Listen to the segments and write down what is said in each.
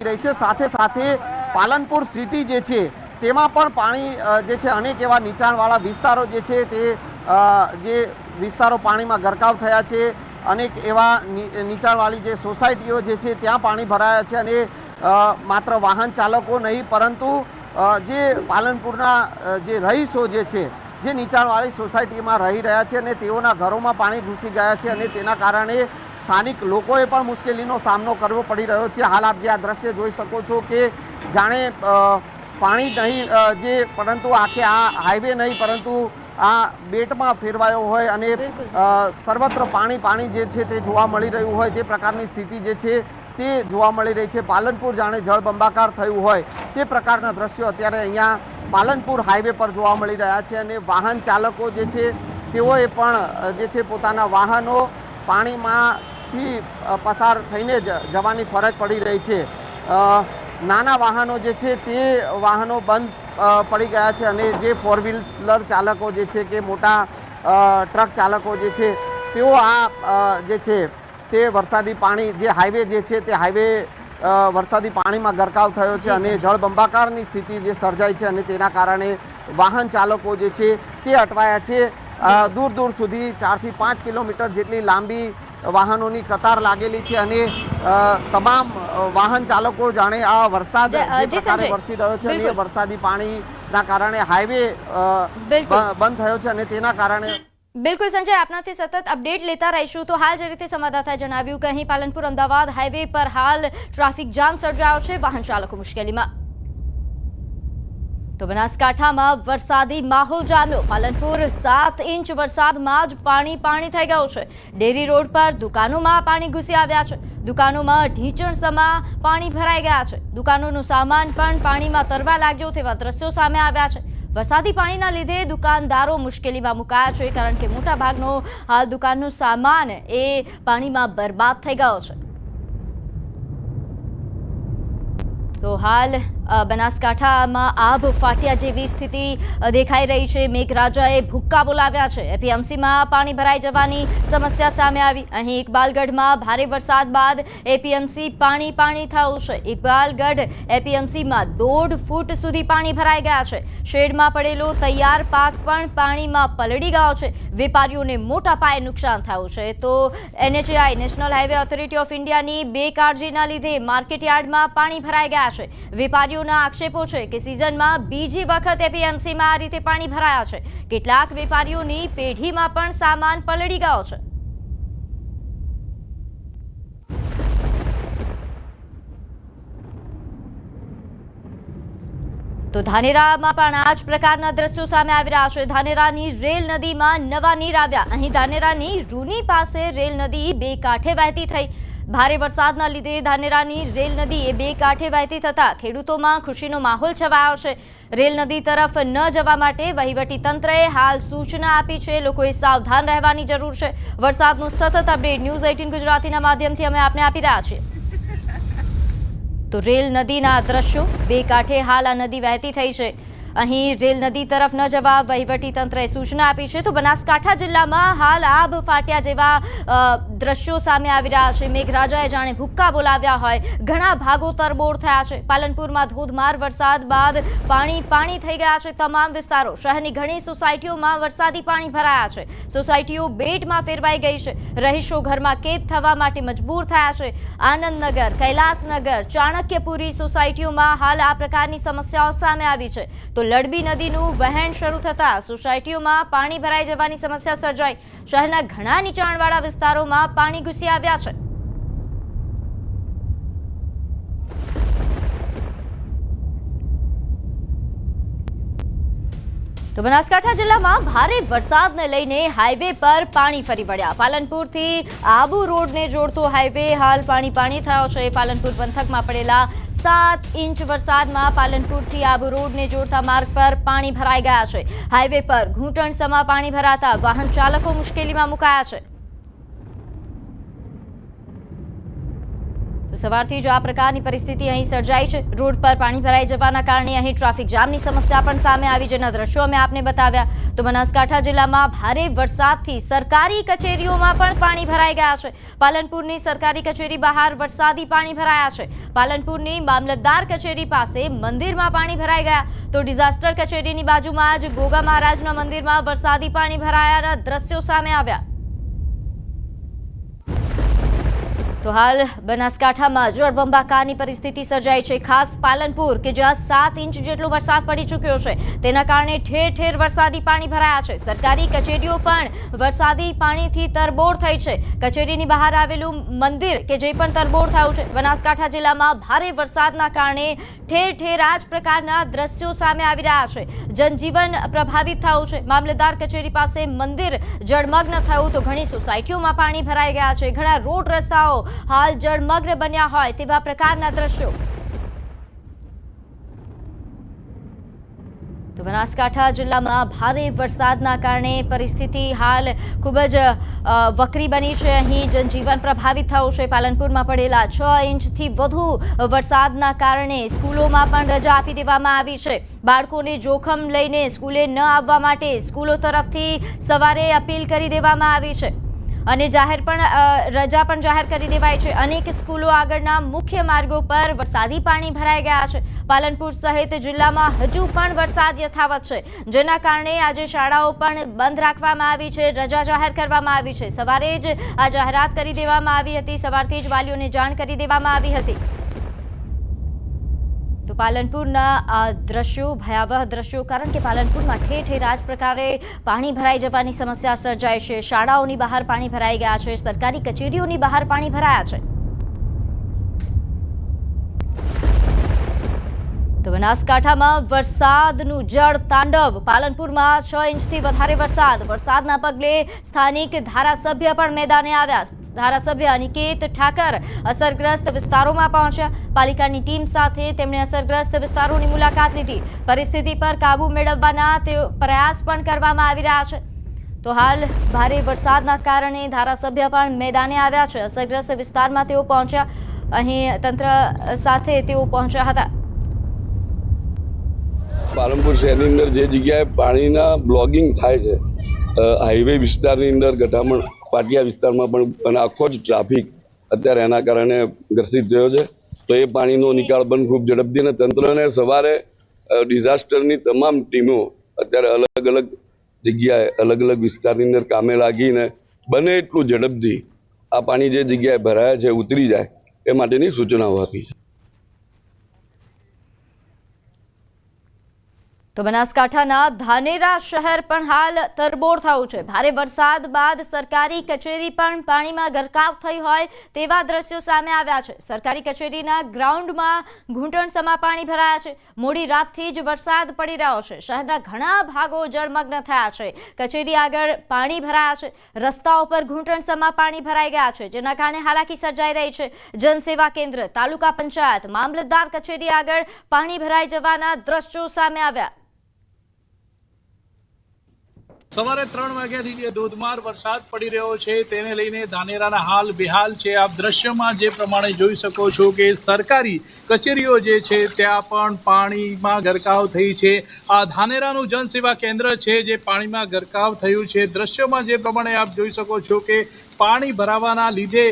રહી છે. સાથે સાથે પાલનપુર સિટી જે છે, તેમાં પણ પાણી જે છે, અનેક એવા નીચાણવાળા વિસ્તારો જે છે, તે જે વિસ્તારો પાણીમાં ગરકાવ થયા છે. અનેક એવા નીચાણવાળી જે સોસાયટીઓ જે છે, ત્યાં પાણી ભરાયા છે અને માત્ર વાહન ચાલકો નહીં, પરંતુ જે પાલનપુરના જે રહીશો જે છે, જે નીચાણવાળી સોસાયટીમાં રહી રહ્યા છે અને તેઓના ઘરોમાં પાણી ઘૂસી ગયા છે અને તેના કારણે સ્થાનિક લોકોએ પણ મુશ્કેલીનો સામનો કરવો પડી રહ્યો છે. હાલ આપ જે આ દ્રશ્ય જોઈ શકો છો કે જાણે પાણી નહીં જે પરંતુ આખે આ હાઈવે નહીં પરંતુ આ બેટમાં ફેરવાયો હોય અને સર્વત્ર પાણી પાણી જે છે તે જોવા મળી રહ્યું હોય તે પ્રકારની સ્થિતિ જે છે તે જોવા મળી રહી છે. પાલનપુર જાણે જળબંબાકાર થયું હોય તે પ્રકારના દ્રશ્યો અત્યારે અહીંયા પાલનપુર હાઈવે પર જોવા મળી રહ્યા છે અને વાહન ચાલકો જે છે તેઓએ પણ જે છે પોતાના વાહનો પાણીમાંથી પસાર થઈને જ જવાની ફરજ પડી રહી છે. નાના વાહનો જે છે તે વાહનો બંધ પડી ગયા છે અને જે ફોર વ્હીલર ચાલકો જે છે કે મોટા ટ્રક ચાલકો જે છે તેઓ આ જે છે તે વરસાદી પાણી જે હાઈવે જે છે તે હાઈવે વરસાદી પાણીમાં ગરકાવ થયો છે અને જળબંબાકારની સ્થિતિ જે સર્જાઈ છે અને તેના કારણે વાહન ચાલકો જે છે તે અટવાયા છે. દૂર દૂર સુધી ચારથી પાંચ કિલોમીટર જેટલી લાંબી વાહનોની કતાર લાગેલી છે અને તમામ વાહન ચાલકો જાણે આ વરસાદ જે- પ્રકારે વરસી રહ્યો છે અને વરસાદી પાણીના કારણે હાઈવે. બંધ થયો છે અને તેના કારણે બિલકુલ સંજય આપનાથી સતત અપડેટ લેતા રહીશું. તો હાલ જે રીતે સંવાદદાતાએ જણાવ્યું કે અહીં પાલનપુર અમદાવાદ હાઈવે પર હાલ ટ્રાફિક જામ સર્જાયો છે. વાહન ચાલકો મુશ્કેલીમાં તો બનાસકાંઠામાં વરસાદી માહોલ જામ્યો. પાલનપુર સાત ઇંચ વરસાદમાં જ પાણી પાણી થઈ ગયું છે. ડેરી રોડ પર દુકાનોમાં પાણી ઘૂસી આવ્યા છે. દુકાનોમાં ઢીંચણ સમા પાણી ભરાઈ ગયા છે. દુકાનોનું સામાન પણ પાણીમાં તરવા લાગ્યો તેવા દ્રશ્યો સામે આવ્યા છે. વરસાદી પાણીના લીધે દુકાનદારો મુશ્કેલીમાં મુકાયા છે, કારણ કે મોટા ભાગનો હાલ દુકાનનો સામાન એ પાણીમાં બરબાદ થઈ ગયો છે. તો હાલ બનાસકાંઠામાં આભ ફાટ્યા જેવી સ્થિતિ દેખાઈ રહી છે. મેઘરાજાએ ભૂક્કા બોલાવ્યા છે. એપીએમસીમાં પાણી ભરાઈ જવાની સમસ્યા સામે આવી. અહીં ઇકબાલગઢમાં ભારે વરસાદ બાદ એપીએમસી પાણી પાણી થયું છે. ઇકબાલગઢ એપીએમસીમાં દોઢ ફૂટ સુધી પાણી ભરાઈ ગયા છે. શેડમાં પડેલો તૈયાર પાક પણ પાણીમાં પલળી ગયો છે. વેપારીઓને મોટા પાયે નુકસાન થયું છે. તો NHAI, national highway authority of ઇન્ડિયાની બેકાળજીના લીધે માર્કેટયાર્ડમાં પાણી ભરાઈ ગયા છે. વેપારીઓના આક્ષેપો છે કે સિઝનમાં બીજી વખત એપીએમસીમાં આ રીતે પાણી ભરાયા છે. કેટલાક વેપારીઓની પેઢીમાં પણ સામાન પલળી ગયો છે. તો ધાનેરામાં પણ આ જ પ્રકારના દ્રશ્યો સામે આવી રહ્યા છે. ધાનેરાની રેલ નદીમાં નવા નીર આવ્યા. અહીં ધાનેરાની રૂની પાસે રેલ નદી બે કાંઠે વહેતી થઈ. ભારે વરસાદના લીધે ધાનેરાની રેલ નદી એ બે કાંઠે વહેતી થતા ખેડૂતોમાં ખુશીનો માહોલ છવાયો છે. રેલ નદી તરફ ન જવા માટે વહીવટી તંત્રએ હાલ સૂચના આપી છે. લોકોએ સાવધાન રહેવાની જરૂર છે. વરસાદનું સતત અપડેટ ન્યૂઝ એઇટીન ગુજરાતીના માધ્યમથી અમે આપને આપી રહ્યા છીએ. તો રેલ નદીના દ્રશ્યો, બે કાંઠે હાલ આ નદી વહેતી થઈ છે. અહીં રેલ નદી તરફ ન જવા વહીવટી તંત્રએ સૂચના આપી છે. તો બનાસકાંઠા જિલ્લામાં હાલ આબ ફાટ્યા જેવા દ્રશ્યો સામે આવી રહ્યા છે. મેઘરાજાએ જાણે ભૂક્કા બોલાવ્યા હોય. ઘણા ભાગો તરબોળ થયા છે. પાલનપુરમાં ધોધમાર વરસાદ બાદ પાણી પાણી થઈ ગયા છે તમામ વિસ્તારો. શહેરની ઘણી સોસાયટીઓમાં વરસાદી પાણી ભરાયા છે. સોસાયટીઓ બેટમાં ફેરવાઈ ગઈ છે. રહીશો ઘરમાં કેદ થવા માટે મજબૂર થયા છે. આનંદનગર, કૈલાસનગર, ચાણક્યપુરી સોસાયટીઓમાં હાલ આ પ્રકારની સમસ્યાઓ સામે આવી છે. તો લડબી નદીનું વહેણ શરૂ થતાં સોસાયટીઓમાં પાણી ભરાઈ જવાની સમસ્યા સર્જાઈ. શહેરના ઘણા નીચાણવાળા વિસ્તારોમાં પાણી ઘૂસી આવ્યા છે. તો બનાસકાંઠા જિલ્લામાં ભારે વરસાદને લઈને હાઈવે પર પાણી ફરી વળ્યા. પાલનપુરથી આબુ રોડને જોડતો હાઈવે હાલ પાણી પાણી થયો છે. પાલનપુર પંથકમાં પડેલા સાત ઇંચ વરસાદમાં પાલનપુરથી આબુ રોડને જોડતા માર્ગ પર પાણી ભરાઈ ગયા છે. હાઈવે પર ઘૂંટણ સમા પાણી ભરાતા વાહન ચાલકો મુશ્કેલીમાં મુકાયા છે. સવારથી જ આ પ્રકારની પરિસ્થિતિ અહીં સર્જાઈ છે. રોડ પર પાણી ભરાઈ જવાના કારણે અહીં ટ્રાફિક જામની સમસ્યા પણ સામે આવી જેના દ્રશ્યો અમે આપને બતાવ્યા. તો બનાસકાંઠા જિલ્લામાં ભારે વરસાદથી સરકારી કચેરીઓમાં પણ પાણી ભરાઈ ગયા છે. પાલનપુરની સરકારી કચેરી બહાર વરસાદી પાણી ભરાયા છે. પાલનપુરની મામલતદાર કચેરી પાસે મંદિરમાં પાણી ભરાઈ ગયા. તો ડિઝાસ્ટર કચેરીની બાજુમાં જ ગોગા મહારાજના મંદિરમાં વરસાદી પાણી ભરાયાના દ્રશ્યો સામે આવ્યા. તો હાલ બનાસકાંઠામાં જળબંબાકારની પરિસ્થિતિ સર્જાઈ છે. ખાસ પાલનપુર, કે જ્યાં સાત ઇંચ જેટલો વરસાદ પડી ચૂક્યો છે, તેના કારણે ઠેર ઠેર વરસાદી પાણી ભરાયા છે. સરકારી કચેરીઓ પણ વરસાદી પાણીથી તરબોળ થઈ છે. કચેરીની બહાર આવેલું મંદિર, કે જે પણ તરબોળ થયું છે, બનાસકાંઠા જિલ્લામાં ભારે વરસાદના કારણે ઠેર ઠેર આ જ પ્રકારના દ્રશ્યો સામે આવી રહ્યા છે. જનજીવન પ્રભાવિત થયું છે. મામલતદાર કચેરી પાસે મંદિર જળમગ્ન થયું તો ઘણી સોસાયટીઓમાં પાણી ભરાઈ ગયા છે. ઘણા રોડ રસ્તાઓ હાલ જળમગ્ન બન્યા હોય તેવા પ્રકારના દ્રશ્યો. બનાસકાંઠા જિલ્લામાં ભારે વરસાદના કારણે પરિસ્થિતિ હાલ ખૂબ જ વકરી બની છે. અહીં જનજીવન પ્રભાવિત થયું છે. પાલનપુરમાં પડેલા છ ઇંચથી વધુ વરસાદના કારણે સ્કૂલોમાં પણ રજા આપી દેવામાં આવી છે. બાળકોને જોખમ લઈને સ્કૂલે ન આવવા માટે સ્કૂલો તરફથી સવારે અપીલ કરી દેવામાં આવી છે. અને જાહેર પણ રજા પણ જાહેર કરી દેવાઈ છે. અનેક સ્કૂલો આગળના મુખ્ય માર્ગો પર વરસાદી પાણી ભરાઈ ગયા છે. પાલનપુર સહિત જિલ્લામાં હજુ પણ વરસાદ યથાવત છે. જેના કારણે આજે શાળાઓ પણ બંધ રાખવામાં આવી છે. રજા જાહેર કરવામાં આવી છે. સવારે જ આ જાહેરાત કરી દેવામાં આવી હતી. સવારથી જ વાલીઓને જાણ કરી દેવામાં આવી હતી. તો પાલનપુરના આ દ્રશ્યો, ભયાવહ દ્રશ્યો કારણ કે પાલનપુરમાં ઠેર ઠેર આ પ્રકારે પાણી ભરાઈ જવાની સમસ્યા સર્જાય છે. શાળાઓની બહાર પાણી ભરાઈ ગયા છે. સરકારી કચેરીઓની બહાર પાણી ભરાયા છે. તો બનાસકાંઠામાં વરસાદનું જળ તાંડવ. પાલનપુરમાં છ ઇંચથી વધારે વરસાદ. વરસાદના પગલે સ્થાનિક ધારાસભ્ય પણ મેદાને આવ્યા. ધારાસભ્ય અનિકેત ઠાકર અસરગ્રસ્ત વિસ્તારોમાં પહોંચ્યા. પાલિકાની ટીમ સાથે તેમણે અસરગ્રસ્ત વિસ્તારોની મુલાકાત લીધી. પરિસ્થિતિ પર કાબુ મેળવવાના તેઓ પ્રયાસ પણ કરવામાં આવી રહ્યા છે. તો હાલ ભારે વરસાદના કારણે ધારાસભ્ય પણ મેદાને આવ્યા છે. અસરગ્રસ્ત વિસ્તારમાં તેઓ પહોંચ્યા. અહીં તંત્ર સાથે તેઓ પહોંચ્યા હતા. પાલનપુર શહેરની અંદર જે જગ્યાએ પાણીના બ્લોગિંગ થાય છે હાઈવે વિસ્તારની અંદર ગઢામણ પાટિયા વિસ્તારમાં પણ આખો જ ટ્રાફિક અત્યારે એના કારણે ગ્રસિત થયો છે. તો એ પાણીનો નિકાલ પણ ખૂબ ઝડપથી અને તંત્રને સવારે ડિઝાસ્ટરની તમામ ટીમો અત્યારે અલગ અલગ જગ્યાએ, અલગ અલગ વિસ્તારની અંદર કામે લાગીને બને એટલું ઝડપથી આ પાણી જે જગ્યાએ ભરાયા છે, ઉતરી જાય એ માટેની સૂચનાઓ આપી છે. તો બનાસકાંઠાના ધાનેરા શહેર પણ હાલ તરબોળ થયું છે. ભારે વરસાદ બાદ સરકારી કચેરી પણ પાણીમાં ગરકાવ થઈ હોય તેવા દ્રશ્યો સામે આવ્યા છે. સરકારી કચેરીના ગ્રાઉન્ડમાં ઘૂંટણસમા પાણી ભરાયા છે. મોડી રાતથી જ વરસાદ પડી રહ્યો છે. શહેરના ઘણા ભાગો જળમગ્ન થયા છે. કચેરી આગળ પાણી ભરાયા છે. રસ્તાઓ પર ઘૂંટણસમા પાણી ભરાઈ ગયા છે, જેના કારણે હાલાકી સર્જાઈ રહી છે. જનસેવા કેન્દ્ર, તાલુકા પંચાયત, મામલતદાર કચેરી આગળ પાણી ભરાઈ જવાના દ્રશ્યો સામે આવ્યા. સવારે ત્રણ વાગ્યાથી જે ધોધમાર વરસાદ પડી રહ્યો છે, તેને લઈને ધાનેરાના હાલ બેહાલ છે. આપ દ્રશ્યમાં જે પ્રમાણે જોઈ શકો છો કે સરકારી કચેરીઓ જે છે, ત્યાં પણ પાણીમાં ગરકાવ થઈ છે. આ ધાનેરાનું જનસેવા કેન્દ્ર છે, જે પાણીમાં ગરકાવ થયું છે. દ્રશ્યમાં જે પ્રમાણે આપ જોઈ શકો છો કે પાણી ભરાવાના લીધે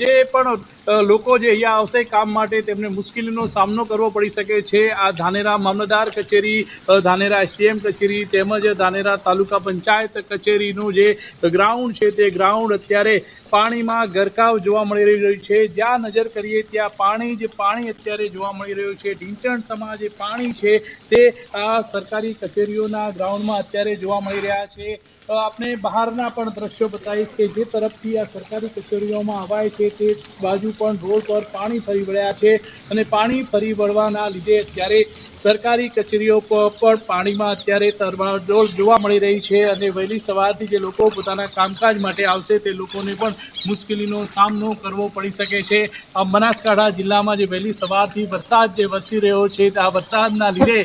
જે પણ લોકો જે અહીંયા આવશે કામ માટે તેમને મુશ્કેલીનો સામનો કરવો પડી શકે છે. આ ધાનેરા મામલતદાર કચેરી ધાનેરા એસડીએમ કચેરી તેમજ ધાનેરા તાલુકા પંચાયત કચેરીનું જે ગ્રાઉન્ડ છે તે ગ્રાઉન્ડ અત્યારે પાણીમાં ગરકાવ જોવા મળી રહ્યું છે. જ્યાં નજર કરીએ ત્યાં પાણી જે પાણી અત્યારે જોવા મળી રહ્યું છે. ઢીંચણ સમા જે પાણી છે તે આ સરકારી કચેરીઓના ગ્રાઉન્ડમાં અત્યારે જોવા મળી રહ્યા છે. તો આપણે બહારના પણ દ્રશ્યો બતાવીશ કે જે તરફથી આ સરકારી કચેરીઓમાં અવાય છે તે બાજુ પણ રોડ પર પાણી ફરી વળ્યા છે અને પાણી ફરી વળવાના લીધે અત્યારે સરકારી કચેરીઓ પણ પાણીમાં અત્યારે તરવાડોળ જોવા મળી રહી છે અને વહેલી સવારથી જે લોકો પોતાના કામકાજ માટે આવશે તે લોકોને પણ મુશ્કેલીનો સામનો કરવો પડી શકે છે. આ બનાસકાંઠા જિલ્લામાં જે વહેલી સવારથી વરસાદ જે વરસી રહ્યો છે, આ વરસાદના લીધે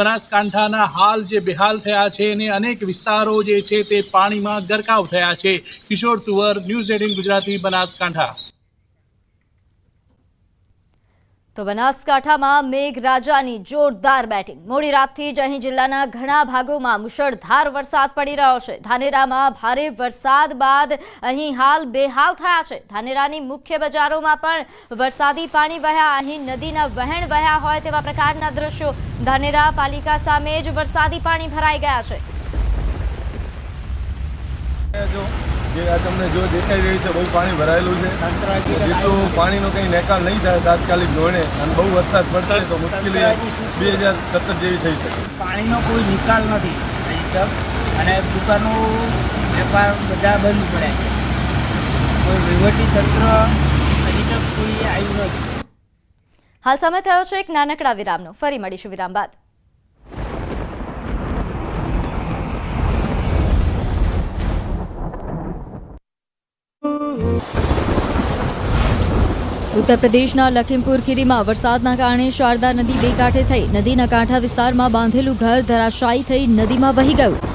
બનાસકાંઠાના હાલ જે બેહાલ થયા છે અને અનેક વિસ્તારો જે છે તે પાણીમાં ગરકાવ થયા છે. Kishor Tuvar, news eighteen Gujarati, Banaskantha. તો બનાસકાંઠામાં મેઘરાજાની જોરદાર બેટિંગ. મોડી રાતથી જ અહીં જિલ્લાના ઘણા ભાગોમાં મુશળધાર વરસાદ પડી રહ્યો છે. ધાનેરામાં ભારે વરસાદ બાદ અહીં હાલ બેહાલ થયા છે. ધાનેરાની મુખ્ય બજારોમાં પણ વરસાદી પાણી વહ્યા, અહીં નદીના વહેણ વહ્યા હોય તેવા પ્રકારના દ્રશ્યો ધાનેરા પાલિકા સામે જ વરસાદી પાણી ભરાઈ ગયા છે. જો આ તમને જો દેખાઈ રહ્યું છે બહુ પાણી ભરાયેલું છે. જેટલું પાણીનો કંઈ નિકાલ નહીં થાય તાત્કાલિક ધોરણે અને બહુ વરસાદ પડશે તો મુશ્કેલી બે હજાર સત્તર જેવી થઈ શકે. પાણીનો કોઈ નિકાલ નથી. અને દુકાનો વેપાર બધા બંધ પડ્યા છે. કોઈ વહીવટી તંત્ર હજી તક કોઈ આવ્યું નથી. હાલ સમય થયો છે એક નાનકડા વિરામનો. ફરી મળીશું વિરામ બાદ. ઉત્તર પ્રદેશના લખીમપુર ખીરીમાં વરસાદના કારણે શારદા નદી બે કાંઠે થઈ. નદીના કાંઠા વિસ્તારમાં બાંધેલું ઘર ધરાશાયી થઈ નદીમાં વહી ગયું.